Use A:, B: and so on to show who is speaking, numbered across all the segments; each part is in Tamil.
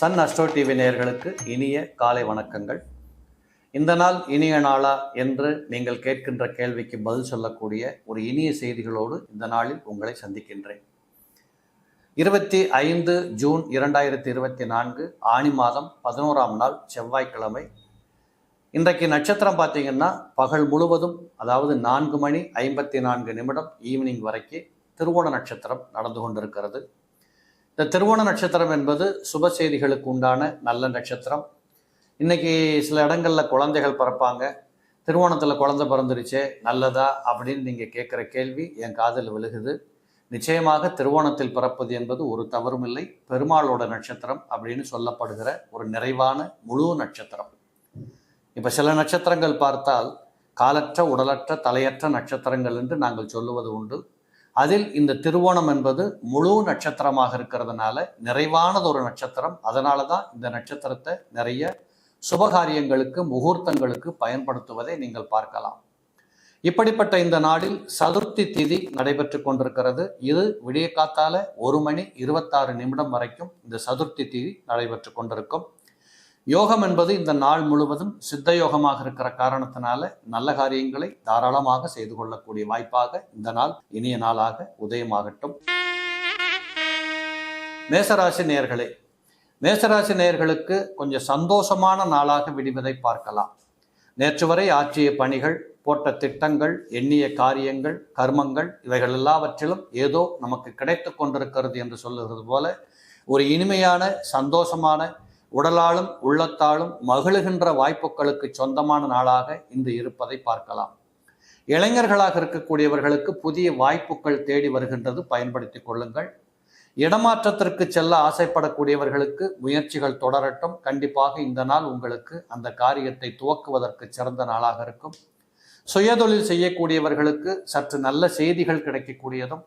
A: சன் அஸ்ட்ரோ டிவி நேயர்களுக்கு இனிய காலை வணக்கங்கள். இந்த நாள் இனிய நாளா என்று நீங்கள் கேட்கின்ற கேள்விக்கு பதில் சொல்லக்கூடிய ஒரு இனிய செய்திகளோடு இந்த நாளில் உங்களை சந்திக்கின்றேன். இருபத்தி ஐந்து ஜூன் இரண்டாயிரத்தி இருபத்தி நான்கு ஆணி மாதம் பதினோராம் நாள் செவ்வாய்க்கிழமை. இன்றைக்கு நட்சத்திரம் பார்த்தீங்கன்னா பகல் முழுவதும் அதாவது நான்கு மணி ஐம்பத்தி நான்கு நிமிடம் ஈவினிங் வரைக்கும் திருவோண நட்சத்திரம் நடந்து கொண்டிருக்கிறது. இந்த திருவோண நட்சத்திரம் என்பது சுப செய்திகளுக்கு உண்டான நல்ல நட்சத்திரம். இன்னைக்கு சில இடங்களில் குழந்தைகள் பிறப்பாங்க. திருவோணத்தில் குழந்தை பிறந்துருச்சே நல்லதா அப்படின்னு நீங்கள் கேட்குற கேள்வி என் காதில் விழுகுது. நிச்சயமாக திருவோணத்தில் பிறப்பது என்பது ஒரு தவறும் இல்லை. பெருமாளோட நட்சத்திரம் அப்படின்னு சொல்லப்படுகிற ஒரு நிறைவான முழு நட்சத்திரம். இப்போ சில நட்சத்திரங்கள் பார்த்தால் காலற்ற உடலற்ற தலையற்ற நட்சத்திரங்கள் என்று நாங்கள் சொல்லுவது உண்டு. அதில் இந்த திருவோணம் என்பது முழு நட்சத்திரமாக இருக்கிறதுனால நிறைவானது ஒரு நட்சத்திரம். அதனால தான் இந்த நட்சத்திரத்தை நிறைய சுபகாரியங்களுக்கு முகூர்த்தங்களுக்கு பயன்படுத்துவதை நீங்கள் பார்க்கலாம். இப்படிப்பட்ட இந்த நாளில் சதுர்த்தி திதி நடைபெற்று கொண்டிருக்கிறது. இது விடிய காத்தால ஒரு மணி இருபத்தாறு நிமிடம் வரைக்கும் இந்த சதுர்த்தி திதி நடைபெற்று கொண்டிருக்கும். யோகம் என்பது இந்த நாள் முழுவதும் சித்த யோகமாக இருக்கிற காரணத்தினால நல்ல காரியங்களை தாராளமாக செய்து கொள்ளக்கூடிய வாய்ப்பாக இந்த நாள் இனிய நாளாக உதயமாகட்டும். மேசராசி நேர்களே மேசராசி நேர்களுக்கு கொஞ்சம் சந்தோஷமான நாளாக விடுவதை பார்க்கலாம். நேற்று வரை ஆற்றிய பணிகள் போட்ட திட்டங்கள் எண்ணிய காரியங்கள் கர்மங்கள் இவைகள் எல்லாவற்றிலும் ஏதோ நமக்கு கிடைத்து கொண்டிருக்கிறது என்று சொல்லுகிறது போல ஒரு இனிமையான சந்தோஷமான உடலாலும் உள்ளத்தாலும் மகிழுகின்ற வாய்ப்புகளுக்கு சொந்தமான நாளாக இன்று இருப்பதை பார்க்கலாம். இளைஞர்களாக இருக்கக்கூடியவர்களுக்கு புதிய வாய்ப்புகள் தேடி வருகின்றது. பயன்படுத்திக் கொள்ளுங்கள். இடமாற்றத்திற்கு செல்ல ஆசைப்படக்கூடியவர்களுக்கு முயற்சிகள் தொடரட்டும். கண்டிப்பாக இந்த நாள் உங்களுக்கு அந்த காரியத்தை துவக்குவதற்கு சிறந்த நாளாக இருக்கும். சுயதொழில் செய்யக்கூடியவர்களுக்கு சற்று நல்ல செய்திகள் கிடைக்கக்கூடியதும்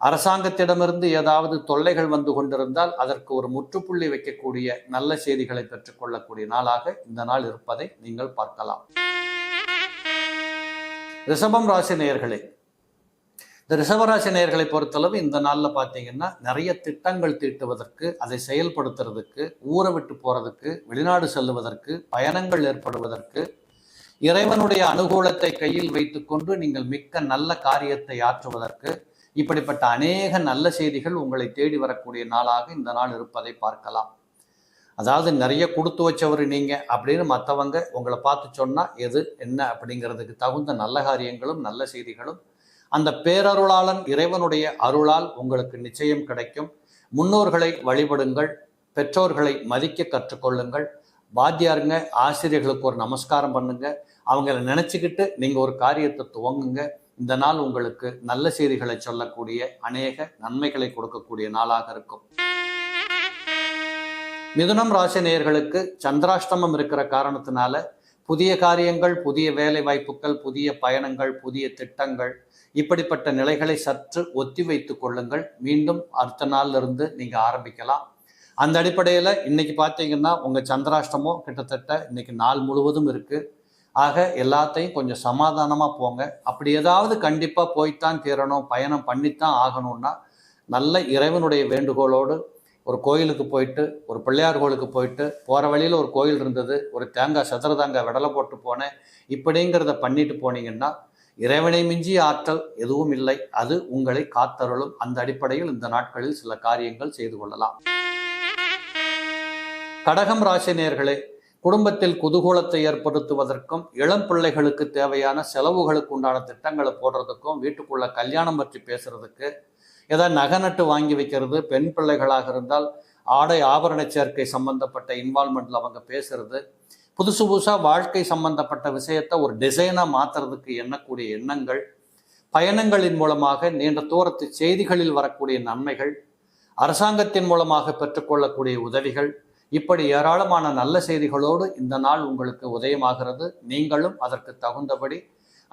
A: அரசாங்கத்திடமிருந்து ஏதாவது தொல்லைகள் வந்து கொண்டிருந்தால் அதற்கு ஒரு முற்றுப்புள்ளி வைக்கக்கூடிய நல்ல செய்திகளை பெற்றுக்கொள்ளக்கூடிய நாளாக இந்த நாள் இருப்பதை நீங்கள் பார்க்கலாம். ரிஷபம் ராசி நேயர்களே இந்த ரிஷபராசி நேயர்களை பொறுத்தளவு இந்த நாளில் பார்த்தீங்கன்னா நிறைய திட்டங்கள் தீட்டுவதற்கு அதை செயல்படுத்துறதுக்கு ஊரை விட்டு போகிறதுக்கு வெளிநாடு செல்லுவதற்கு பயணங்கள் ஏற்படுவதற்கு இறைவனுடைய அனுகூலத்தை கையில் வைத்துக்கொண்டு நீங்கள் மிக்க நல்ல காரியத்தை ஆற்றுவதற்கு இப்படிப்பட்ட அநேக நல்ல செய்திகள் உங்களை தேடி வரக்கூடிய நாளாக இந்த நாள் இருப்பதை பார்க்கலாம். அதாவது நிறைய கொடுத்து வச்சவர் நீங்க அப்படின்னு மற்றவங்க உங்களை பார்த்து சொன்னா எது என்ன அப்படிங்கிறதுக்கு தகுந்த நல்ல காரியங்களும் நல்ல செய்திகளும் அந்த பேரருளாளன் இறைவனுடைய அருளால் உங்களுக்கு நிச்சயம் கிடைக்கும். முன்னோர்களை வழிபடுங்கள் பெற்றோர்களை மதிக்க கற்றுக்கொள்ளுங்கள். வாத்தியாருங்க ஆசிரியர்களுக்கு ஒரு நமஸ்காரம் பண்ணுங்க. அவங்கள நினச்சிக்கிட்டு நீங்கள் ஒரு காரியத்தை துவங்குங்க. இந்த நாள் உங்களுக்கு நல்ல செய்திகளை சொல்லக்கூடிய அநேக நன்மைகளை கொடுக்கக்கூடிய நாளாக இருக்கும். மிதுனம் ராசி நேயர்களுக்கு சந்திராஷ்டமம் இருக்கிற காரணத்தினால புதிய காரியங்கள் புதிய வேலை வாய்ப்புகள் புதிய பயணங்கள் புதிய திட்டங்கள் இப்படிப்பட்ட நிலைகளை சற்று ஒத்தி வைத்துக் கொள்ளுங்கள். மீண்டும் அடுத்த நாள்ல இருந்து நீங்க ஆரம்பிக்கலாம். அந்த அடிப்படையில் இன்னைக்கு பார்த்தீங்கன்னா உங்கள் சந்திராஷ்டமம் கிட்டத்தட்ட இன்னைக்கு நாள் முழுவதும் இருக்கு. ஆக எல்லாத்தையும் கொஞ்சம் சமாதானமாக போங்க. அப்படி ஏதாவது கண்டிப்பாக போய்த்தான் தீரணும் பயணம் பண்ணித்தான் ஆகணும்னா நல்ல இறைவனுடைய வேண்டுகோளோடு ஒரு கோயிலுக்கு போயிட்டு ஒரு பிள்ளையார் கோயிலுக்கு போயிட்டு போகிற வழியில் ஒரு கோயில் இருந்தது ஒரு தேங்காய் சதுர தேங்காய் விடலை போட்டு போனேன். இப்படிங்கிறத பண்ணிட்டு போனீங்கன்னா இறைவனை மிஞ்சிய ஆற்றல் எதுவும் இல்லை. அது உங்களை காத்தருளும். அந்த அடிப்படையில் இந்த நாட்களில் சில காரியங்கள் செய்து கொள்ளலாம். கடகம் ராசி நேர்களே குடும்பத்தில் குதூகூலத்தை ஏற்படுத்துவதற்கும் இளம் பிள்ளைகளுக்கு தேவையான செலவுகளுக்கு உண்டான திட்டங்களை போடுறதுக்கும் வீட்டுக்குள்ள கல்யாணம் பற்றி பேசுறதுக்கு ஏதாவது நகை நட்டு வாங்கி வைக்கிறது பெண் பிள்ளைகளாக இருந்தால் ஆடை ஆபரண சேர்க்கை சம்பந்தப்பட்ட இன்வால்மெண்ட்ல அவங்க பேசுறது புதுசு புதுசாக வாழ்க்கை சம்பந்தப்பட்ட விஷயத்தை ஒரு டிசைனாக மாற்றுறதுக்கு எண்ணக்கூடிய எண்ணங்கள் பயணங்களின் மூலமாக நீண்ட தூரத்து செய்திகளில் வரக்கூடிய நன்மைகள் அரசாங்கத்தின் மூலமாக பெற்றுக்கொள்ளக்கூடிய உதவிகள் இப்படி ஏராளமான நல்ல செய்திகளோடு இந்த நாள் உங்களுக்கு உதயமாகிறது. நீங்களும் அதற்கு தகுந்தபடி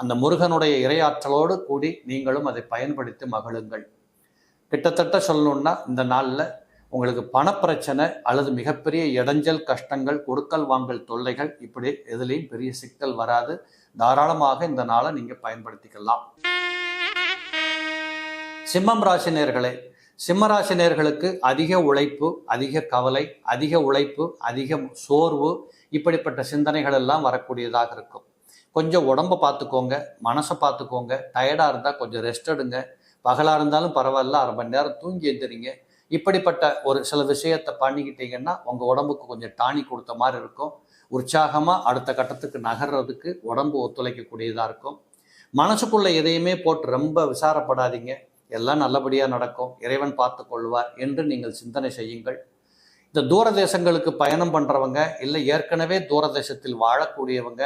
A: அந்த முருகனுடைய இரையாற்றலோடு கூடி நீங்களும் அதை பயன்படுத்தி மகிழுங்கள். கிட்டத்தட்ட சொல்லணும்னா இந்த நாளில் உங்களுக்கு பணப்பிரச்சனை அல்லது மிகப்பெரிய இடைஞ்சல் கஷ்டங்கள் கொடுக்கல் வாங்கல் தொல்லைகள் இப்படி எதுலேயும் பெரிய சிக்கல் வராது. தாராளமாக இந்த நாளை நீங்கள் பயன்படுத்திக்கலாம். சிம்மம் ராசினியர்களே சிம்மராசி நேர்களுக்கு அதிக உழைப்பு அதிக கவலை அதிக உழைப்பு அதிக சோர்வு இப்படிப்பட்ட சிந்தனைகள் எல்லாம் வரக்கூடியதாக இருக்கும். கொஞ்சம் உடம்ப பார்த்துக்கோங்க மனசை பார்த்துக்கோங்க. டயர்டாக இருந்தால் கொஞ்சம் ரெஸ்ட் எடுங்க. பகலாக இருந்தாலும் பரவாயில்ல அரை மணி நேரம் தூங்கி எழுந்திரிங்க இப்படிப்பட்ட ஒரு சில விஷயத்தை பண்ணிக்கிட்டீங்கன்னா உங்கள் உடம்புக்கு கொஞ்சம் டானி கொடுத்த மாதிரி இருக்கும். உற்சாகமாக அடுத்த கட்டத்துக்கு நகர்றதுக்கு உடம்பு ஒத்துழைக்கக்கூடியதாக இருக்கும். மனசுக்குள்ளே எதையுமே போட்டு ரொம்ப விசாரப்படாதீங்க. எல்லாம் நல்லபடியாக நடக்கும். இறைவன் பார்த்து கொள்வார் என்று நீங்கள் சிந்தனை செய்யுங்கள். இந்த தூர தேசங்களுக்கு பயணம் பண்ணுறவங்க இல்லை ஏற்கனவே தூர தேசத்தில் வாழக்கூடியவங்க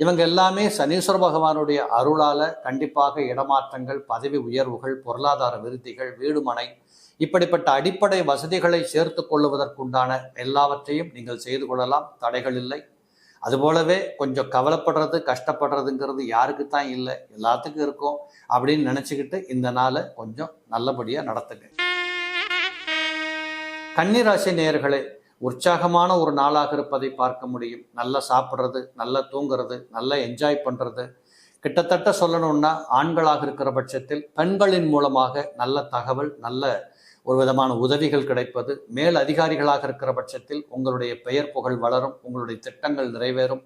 A: இவங்க எல்லாமே சனீஸ்வர பகவானுடைய அருளால் கண்டிப்பாக இடமாற்றங்கள் பதவி உயர்வுகள் பொருளாதார விருத்திகள் வீடுமனை இப்படிப்பட்ட அடிப்படை வசதிகளை சேர்த்து கொள்ளுவதற்குண்டான எல்லாவற்றையும் நீங்கள் செய்து கொள்ளலாம். தடைகள் இல்லை. அதுபோலவே கொஞ்சம் கவலைப்படுறது கஷ்டப்படுறதுங்கிறது யாருக்கு தான் இல்லை. எல்லாத்துக்கும் இருக்கும் அப்படின்னு நினச்சிக்கிட்டு இந்த நாளை கொஞ்சம் நல்லபடியாக நடத்துங்க. கன்னிராசி நேயர்களே உற்சாகமான ஒரு நாளாக இருப்பதை பார்க்க முடியும். நல்லா சாப்பிட்றது நல்லா தூங்குறது நல்லா என்ஜாய் பண்ணுறது கிட்டத்தட்ட சொல்லணும்னா ஆண்களாக இருக்கிற பட்சத்தில் பெண்களின் மூலமாக நல்ல தகவல் நல்ல ஒரு விதமான உதவிகள் கிடைப்பது. மேல் அதிகாரிகளாக இருக்கிற பட்சத்தில் உங்களுடைய பெயர் புகழ் வளரும் உங்களுடைய திட்டங்கள் நிறைவேறும்.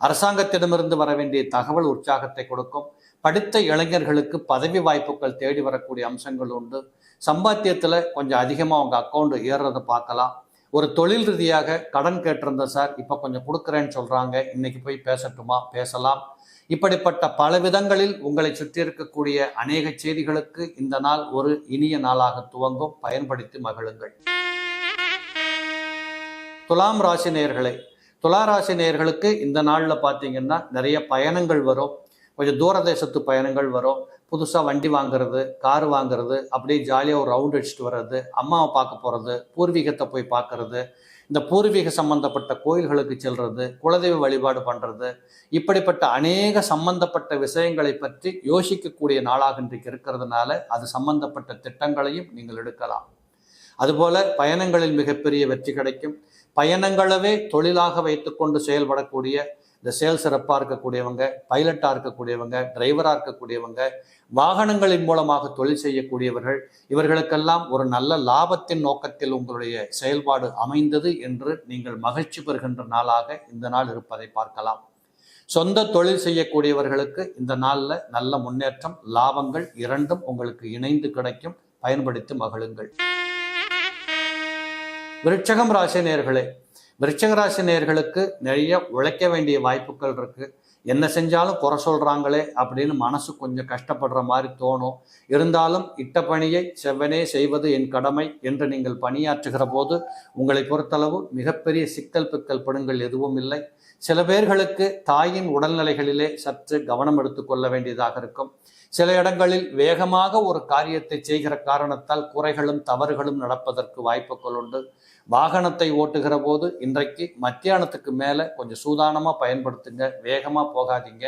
A: அரசாங்கத்திடமிருந்து வர வேண்டிய தகவல் உற்சாகத்தை கொடுக்கும். படித்த இளைஞர்களுக்கு பதவி வாய்ப்புகள் தேடி வரக்கூடிய அம்சங்கள் உண்டு. சம்பாத்தியத்தில் கொஞ்சம் அதிகமாக உங்கள் அக்கௌண்ட் ஏறுறதை பார்க்கலாம். ஒரு தொழில் ரீதியாக கடன் கேட்டிருந்தேன் சார் இப்போ கொஞ்சம் கொடுக்குறேன்னு சொல்கிறாங்க இன்னைக்கு போய் பேசட்டுமா? பேசலாம். இப்படிப்பட்ட பல விதங்களில் உங்களை சுற்றி இருக்கக்கூடிய அநேக செய்திகளுக்கு இந்த நாள் ஒரு இனிய நாளாக துவங்கும். பயன்படுத்தி மகிழுங்கள். துலாம் ராசி நேர்களை துலா ராசி நேர்களுக்கு இந்த நாளில் பார்த்தீங்கன்னா நிறைய பயணங்கள் வரும். கொஞ்சம் தூர தேசத்து பயணங்கள் வரும். புதுசாக வண்டி வாங்குறது கார் வாங்குறது அப்படியே ஜாலியாக ஒரு ரவுண்ட் அடிச்சுட்டு வர்றது அம்மாவை பார்க்க போகிறது பூர்வீகத்தை போய் பார்க்கறது இந்த பூர்வீக சம்பந்தப்பட்ட கோயில்களுக்கு செல்றது குலதெய்வ வழிபாடு பண்ணுறது இப்படிப்பட்ட அநேக சம்பந்தப்பட்ட விஷயங்களை பற்றி யோசிக்கக்கூடிய நாளாக இன்றைக்கு இருக்கிறதுனால அது சம்பந்தப்பட்ட திட்டங்களையும் நீங்கள் எடுக்கலாம். அதுபோல பயணங்களில் மிகப்பெரிய வெற்றி கிடைக்கும். பயணங்களவே தொழிலாக வைத்துக்கொண்டு செயல்படக்கூடிய இந்த சேல் சிறப்பாக இருக்கக்கூடியவங்க பைலட்டாக இருக்கக்கூடியவங்க டிரைவராக இருக்கக்கூடியவங்க வாகனங்களின் மூலமாக தொழில் செய்யக்கூடியவர்கள் இவர்களுக்கெல்லாம் ஒரு நல்ல லாபத்தின் நோக்கத்தில் உங்களுடைய செயல்பாடு அமைந்தது என்று நீங்கள் மகிழ்ச்சி பெறுகின்ற நாளாக இந்த நாள் இருப்பதை பார்க்கலாம். சொந்த தொழில் செய்யக்கூடியவர்களுக்கு இந்த நாளில் நல்ல முன்னேற்றம் லாபங்கள் இரண்டும் உங்களுக்கு இணைந்து கிடைக்கும். பயன்படுத்தி மகிழுங்கள். விருட்சகம் ராசி நேர்களே நேர்களுக்கு நிறைய உழைக்க வேண்டிய வாய்ப்புகள் இருக்குது என்ன செஞ்சாலும் குறை சொல்கிறாங்களே அப்படின்னு மனசு கொஞ்சம் கஷ்டப்படுற மாதிரி தோணும். இருந்தாலும் இட்ட பணியை செவ்வனே செய்வது என் கடமை என்று நீங்கள் பணியாற்றுகிற போது உங்களை பொறுத்தளவு மிகப்பெரிய சிக்கல் பிக்கல் படுங்கள் எதுவும் இல்லை. சில பேர்களுக்கு தாயின் உடல்நிலைகளிலே சற்று கவனம் எடுத்துக்கொள்ள வேண்டியதாக இருக்கும். சில இடங்களில் வேகமாக ஒரு காரியத்தை செய்கிற காரணத்தால் குறைகளும் தவறுகளும் நடப்பதற்கு வாய்ப்புகள் உண்டு. வாகனத்தை ஓட்டுகிற போது இன்றைக்கு மத்தியானத்துக்கு மேலே கொஞ்சம் சூதானமாக பயன்படுத்துங்க வேகமாக போகாதீங்க.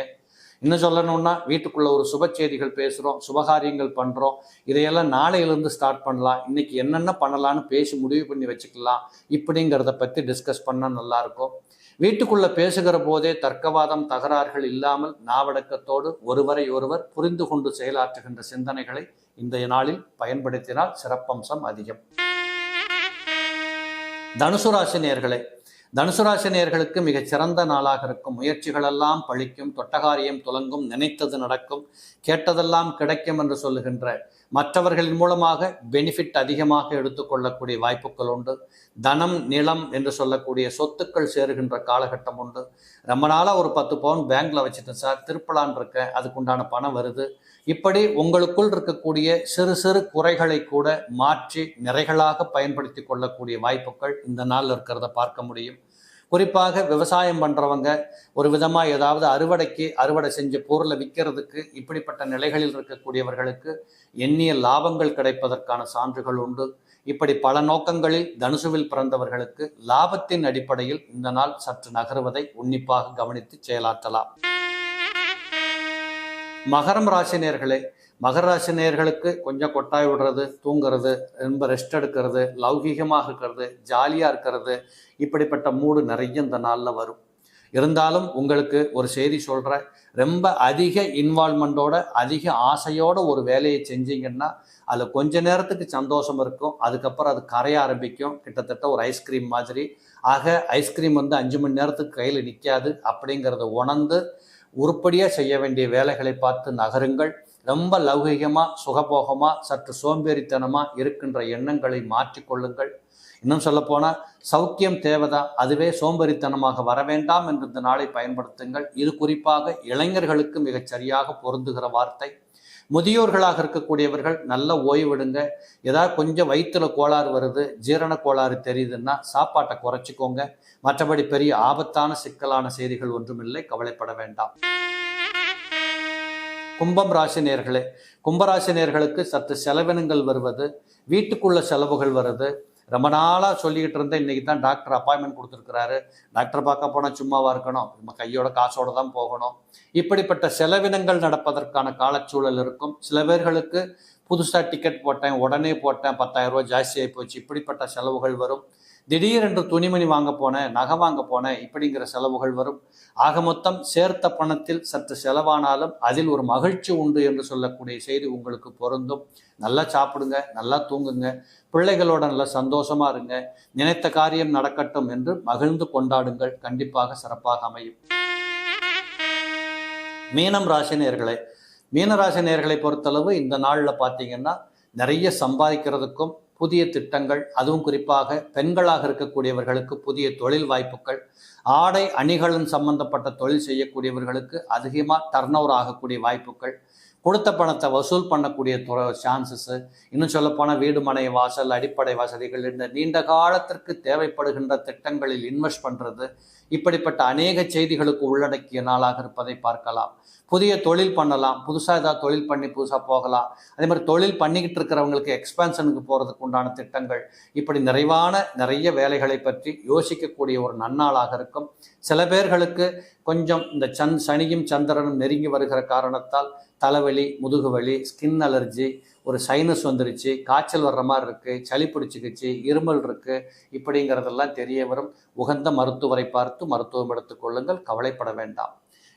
A: இன்னும் சொல்லணும்னா வீட்டுக்குள்ள ஒரு சுப செய்திகள் பேசுகிறோம் சுபகாரியங்கள் பண்ணுறோம் இதையெல்லாம் நாளையிலேருந்து ஸ்டார்ட் பண்ணலாம். இன்னைக்கு என்னென்ன பண்ணலான்னு பேசி முடிவு பண்ணி வச்சுக்கலாம். இப்படிங்கிறத பற்றி டிஸ்கஸ் பண்ணால் நல்லாயிருக்கும் வீட்டுக்குள்ள பேசுகிற போதே தர்க்கவாதம் தகராறுகள் இல்லாமல் நாவடக்கத்தோடு ஒருவரை ஒருவர் புரிந்து கொண்டு செயலாற்றுகின்ற சிந்தனைகளை இன்றைய நாளில் பயன்படுத்தினால் சிறப்பம்சம் அதிகம். தனுசு ராசி நேர்களே தனுசு ராசி நேர்களுக்கு மிகச் சிறந்த நாளாக இருக்கும். முயற்சிகளெல்லாம் பழிக்கும் தொட்டகாரியம் துலங்கும் நினைத்தது நடக்கும் கேட்டதெல்லாம் கிடைக்கும் என்று சொல்லுகின்ற மற்றவர்களின் மூலமாக பெனிஃபிட் அதிகமாக எடுத்துக்கொள்ளக்கூடிய வாய்ப்புகள் உண்டு. தனம் நிலம் என்று சொல்லக்கூடிய சொத்துக்கள் சேருகின்ற காலகட்டம் உண்டு. ரொம்ப நாளாக ஒரு பத்து பவுன் பேங்க்ல வச்சுட்டேன் சார். திருப்பலான் இருக்கேன். அதுக்குண்டான பணம் வருது. இப்படி உங்களுக்குள் இருக்கக்கூடிய சிறு சிறு குறைகளை கூட மாற்றி நிறைகளாக பயன்படுத்தி கொள்ளக்கூடிய வாய்ப்புகள் இந்த நாளில் இருக்கிறத பார்க்க முடியும். குறிப்பாக விவசாயம் பண்ணுறவங்க ஒரு விதமாக ஏதாவது அறுவடைக்கு அறுவடை செஞ்ச பொருளை விற்கிறதுக்கு இப்படிப்பட்ட நிலைகளில் இருக்கக்கூடியவர்களுக்கு எண்ணிய லாபங்கள் கிடைப்பதற்கான சான்றுகள் உண்டு. இப்படி பல நோக்கங்களில் தனுசுவில் பிறந்தவர்களுக்கு லாபத்தின் அடிப்படையில் இந்த நாள் சற்று நகருவதை உன்னிப்பாக கவனித்து செயலாற்றலாம். மகரம் ராசினியர்களே மகராசி நேர்களுக்கு நேயர்களுக்கு கொஞ்சம் கொட்டாய் விடுறது தூங்குறது ரொம்ப ரெஸ்ட் எடுக்கிறது லௌகீகமாக இருக்கிறது ஜாலியாக இருக்கிறது இப்படிப்பட்ட மூடு நிறைய இந்த நாளில் வரும். இருந்தாலும் உங்களுக்கு ஒரு செய்தி சொல்கிறேன் ரொம்ப அதிக இன்வால்மெண்ட்டோட அதிக ஆசையோட ஒரு வேலையை செஞ்சீங்கன்னா அதில் கொஞ்ச நேரத்துக்கு சந்தோஷம் இருக்கும். அதுக்கப்புறம் அது கரைய ஆரம்பிக்கும். கிட்டத்தட்ட ஒரு ஐஸ்கிரீம் மாதிரி. ஆக ஐஸ்கிரீம் வந்து அஞ்சு மணி நேரத்துக்கு கையில் நிற்காது அப்படிங்கிறத உணர்ந்து உருப்படியாக செய்ய வேண்டிய வேலைகளை பார்த்து நகருங்கள். ரொம்ப லௌகிகமாக சுகபோகமாக சற்று சோம்பேறித்தனமாக இருக்கின்ற எண்ணங்களை மாற்றிக்கொள்ளுங்கள். இன்னும் சொல்லப்போனால் சௌக்கியம் தேவைதான் அதுவே சோம்பேறித்தனமாக வர வேண்டாம் என்ற இந்த நாளை பயன்படுத்துங்கள். இது குறிப்பாக இளைஞர்களுக்கு மிகச் சரியாக பொருந்துகிற வார்த்தை. முதியோர்களாக இருக்கக்கூடியவர்கள் நல்ல ஓய்வெடுங்க ஏதாவது கொஞ்சம் வயிற்றுல கோளாறு வருது ஜீரண கோளாறு தெரியுதுன்னா சாப்பாட்டை குறைச்சிக்கோங்க. மற்றபடி பெரிய ஆபத்தான சிக்கலான செய்திகள் ஒன்றுமில்லை. கவலைப்பட வேண்டாம். கும்பம் ராசி நேர்களே கும்பராசி நேர்களுக்கு சற்று செலவினங்கள் வருவது வீட்டுக்குள்ள செலவுகள் வருது. ரொம்ப நாளாக சொல்லிக்கிட்டு இருந்தேன் இன்றைக்கி தான் டாக்டர் அப்பாயின்மெண்ட் கொடுத்துருக்கிறாரு. டாக்டர் பார்க்க போனால் சும்மாவாக இருக்கணும். நம்ம கையோட காசோட தான் போகணும். இப்படிப்பட்ட செலவினங்கள் நடப்பதற்கான காலச்சூழல் இருக்கும். சில பேர்களுக்கு புதுசாக டிக்கெட் போட்டேன் உடனே போட்டேன் பத்தாயிரம் ரூபா ஜாஸ்தியாகி போச்சு. இப்படிப்பட்ட செலவுகள் வரும். திடீரென்று துணிமணி வாங்க போனேன் நகை வாங்க போனேன் இப்படிங்கிற செலவுகள் வரும். ஆக மொத்தம் சேர்த்த பணத்தில் சற்று செலவானாலும் அதில் ஒரு மகிழ்ச்சி உண்டு என்று சொல்லக்கூடிய செய்தி உங்களுக்கு பொருந்தும். நல்லா சாப்பிடுங்க நல்லா தூங்குங்க. பிள்ளைகளோட நல்லா சந்தோஷமா இருங்க. நினைத்த காரியம் நடக்கட்டும் என்று மகிழ்ந்து கொண்டாடுங்கள். கண்டிப்பாக சிறப்பாக அமையும். மீனம் ராசினியர்களே மீனராசி நேர்களை பொறுத்தளவு இந்த நாளில் பார்த்தீங்கன்னா நிறைய சம்பாதிக்கிறதுக்கும் புதிய திட்டங்கள் அதுவும் குறிப்பாக பெண்களாக இருக்கக்கூடியவர்களுக்கு புதிய தொழில் வாய்ப்புகள் ஆடை அணிகளும் சம்பந்தப்பட்ட தொழில் செய்யக்கூடியவர்களுக்கு அதிகமாக டர்ன் ஓவர் ஆகக்கூடிய வாய்ப்புகள் கொடுத்த பணத்தை வசூல் பண்ணக்கூடிய துறை சான்சஸ்ஸு இன்னும் சொல்லப்போனால் வீடு மனை வாசல் அடிப்படை வசதிகள் இந்த நீண்ட காலத்திற்கு தேவைப்படுகின்ற திட்டங்களில் இன்வெஸ்ட் பண்ணுறது இப்படிப்பட்ட அநேக செய்திகளுக்கு உள்ளடக்கிய நாளாக இருப்பதை பார்க்கலாம். புதிய தொழில் பண்ணலாம். புதுசாக ஏதாவது தொழில் பண்ணி புதுசாக போகலாம். அதே மாதிரி தொழில் பண்ணிக்கிட்டு இருக்கிறவங்களுக்கு எக்ஸ்பென்ஷனுக்கு போகிறதுக்கு உண்டான திட்டங்கள். இப்படி நிறைவான நிறைய வேலைகளை பற்றி யோசிக்கக்கூடிய ஒரு நன்னாளாக இருக்கும். சில பேர்களுக்கு கொஞ்சம் இந்த சந் சனியும் சந்திரனும் நெருங்கி வருகிற காரணத்தால் தலைவலி முதுகுவலி ஸ்கின் அலர்ஜி ஒரு சைனஸ் வந்துருச்சு காய்ச்சல் வர்ற மாதிரி இருக்குது சளி பிடிச்சிக்கிச்சு இருமல் இருக்குது இப்படிங்கிறதெல்லாம் தெரிய வரும். உகந்த மருத்துவரை பார்த்து மருத்துவம் எடுத்துக்கொள்ளுங்கள் கவலைப்பட வேண்டாம்.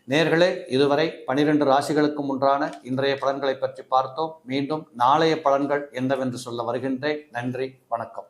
A: நேர்களே இதுவரை பனிரெண்டு ராசிகளுக்கும் உண்டான இன்றைய பலன்களை பற்றி பார்த்தோம். மீண்டும் நாளைய பலன்கள் என்னவென்று சொல்ல வருகின்றேன். நன்றி வணக்கம்.